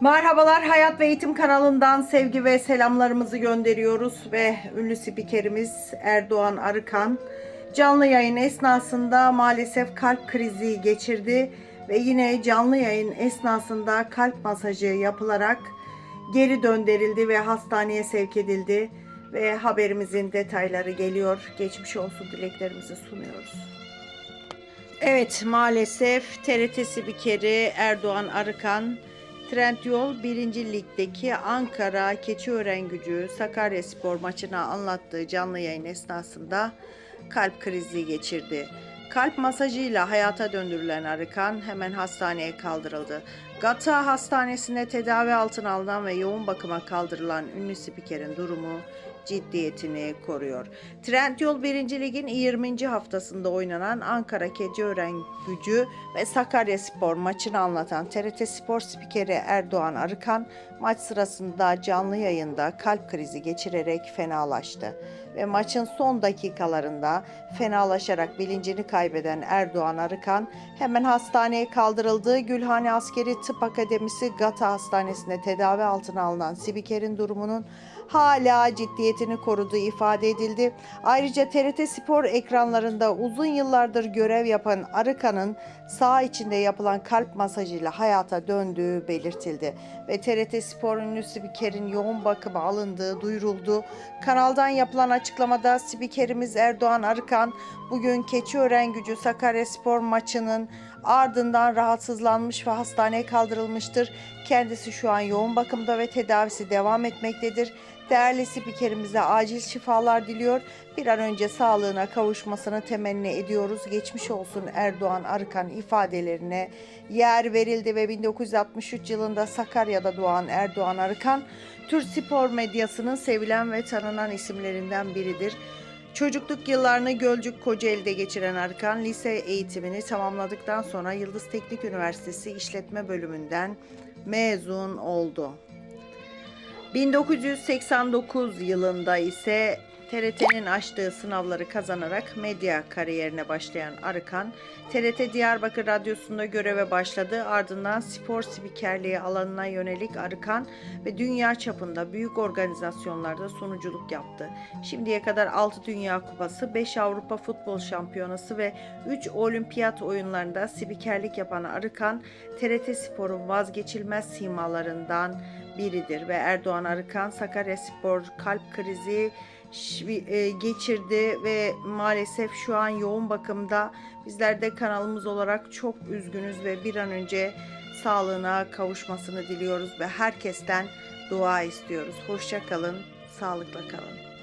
Merhabalar Hayat ve Eğitim kanalından sevgi ve selamlarımızı gönderiyoruz ve ünlü spikerimiz Erdoğan Arıkan canlı yayın esnasında maalesef kalp krizi geçirdi ve yine canlı yayın esnasında kalp masajı yapılarak geri döndürüldü ve hastaneye sevk edildi ve haberimizin detayları geliyor. Geçmiş olsun dileklerimizi sunuyoruz. Evet maalesef TRT spikeri Erdoğan Arıkan Trendyol 1. Lig'deki Ankara Keçiören Gücü Sakaryaspor maçına anlattığı canlı yayın esnasında kalp krizi geçirdi. Kalp masajıyla hayata döndürülen Arıkan hemen hastaneye kaldırıldı. Gata Hastanesi'nde tedavi altına alınan ve yoğun bakıma kaldırılan ünlü spikerin durumu ciddiyetini koruyor. Trendyol 1. Lig'in 20. haftasında oynanan Ankara Keçiören Gücü ve Sakaryaspor maçını anlatan TRT Spor spikeri Erdoğan Arıkan maç sırasında canlı yayında kalp krizi geçirerek fenalaştı ve maçın son dakikalarında fenalaşarak bilincini kaybeden Erdoğan Arıkan hemen hastaneye kaldırıldığı Gülhane Askeri Tıp Akademisi Gata Hastanesi'nde tedavi altına alınan spikerin durumunun hala ciddiyetini koruduğu ifade edildi. Ayrıca TRT Spor ekranlarında uzun yıllardır görev yapan Arıkan'ın sağ içinde yapılan kalp masajıyla hayata döndüğü belirtildi ve TRT Spor ünlü spikerin yoğun bakıma alındığı duyuruldu. Kanaldan yapılan açıklamada spikerimiz Erdoğan Arıkan bugün Keçiören Gücü Sakaryaspor maçının ardından rahatsızlanmış ve hastaneye kaldırılmıştır. Kendisi şu an yoğun bakımda ve tedavisi devam etmektedir. Değerli spikerimize acil şifalar diliyor. Bir an önce sağlığına kavuşmasını temenni ediyoruz. Geçmiş olsun Erdoğan Arıkan ifadelerine yer verildi ve 1963 yılında Sakarya'da doğan Erdoğan Arıkan, Türk spor medyasının sevilen ve tanınan isimlerinden biridir. Çocukluk yıllarını Gölcük Kocaeli'de geçiren Arkan, lise eğitimini tamamladıktan sonra Yıldız Teknik Üniversitesi İşletme Bölümünden mezun oldu. 1989 yılında ise TRT'nin açtığı sınavları kazanarak medya kariyerine başlayan Arıkan, TRT Diyarbakır Radyosu'nda göreve başladı. Ardından spor spikerliği alanına yönelik Arıkan ve dünya çapında büyük organizasyonlarda sunuculuk yaptı. Şimdiye kadar 6 Dünya Kupası, 5 Avrupa Futbol Şampiyonası ve 3 Olimpiyat oyunlarında spikerlik yapan Arıkan, TRT Spor'un vazgeçilmez simalarından biridir ve Erdoğan Arıkan Sakaryaspor kalp krizi e, geçirdi ve maalesef şu an yoğun bakımda. Bizler de kanalımız olarak çok üzgünüz ve bir an önce sağlığına kavuşmasını diliyoruz ve herkesten dua istiyoruz. Hoşça kalın, sağlıkla kalın.